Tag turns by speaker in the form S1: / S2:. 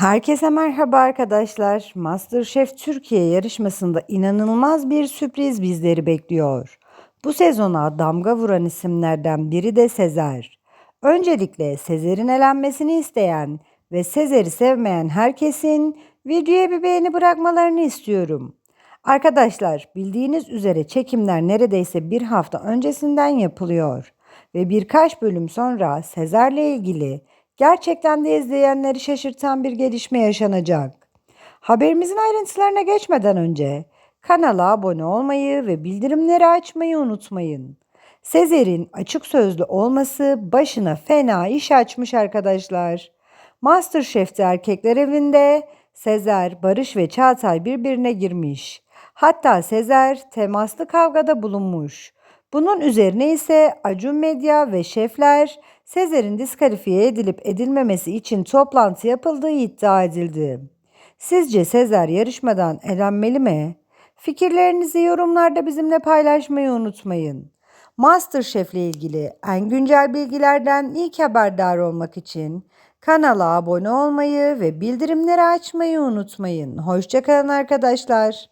S1: Herkese merhaba arkadaşlar. MasterChef Türkiye yarışmasında inanılmaz bir sürpriz bizleri bekliyor. Bu sezona damga vuran isimlerden biri de Sezer. Öncelikle Sezer'in elenmesini isteyen ve Sezer'i sevmeyen herkesin videoya bir beğeni bırakmalarını istiyorum. Arkadaşlar bildiğiniz üzere çekimler neredeyse bir hafta öncesinden yapılıyor ve birkaç bölüm sonra Sezer'le ilgili gerçekten de izleyenleri şaşırtan bir gelişme yaşanacak. Haberimizin ayrıntılarına geçmeden önce kanala abone olmayı ve bildirimleri açmayı unutmayın. Sezer'in açık sözlü olması başına fena iş açmış arkadaşlar. Masterchef'te erkekler evinde Sezer, Barış ve Çağatay birbirine girmiş. Hatta Sezer temaslı kavgada bulunmuş. Bunun üzerine ise Acun Medya ve şefler Sezer'in diskalifiye edilip edilmemesi için toplantı yapıldığı iddia edildi. Sizce Sezer yarışmadan elenmeli mi? Fikirlerinizi yorumlarda bizimle paylaşmayı unutmayın. MasterChef ile ilgili en güncel bilgilerden ilk haberdar olmak için kanala abone olmayı ve bildirimleri açmayı unutmayın. Hoşçakalın arkadaşlar.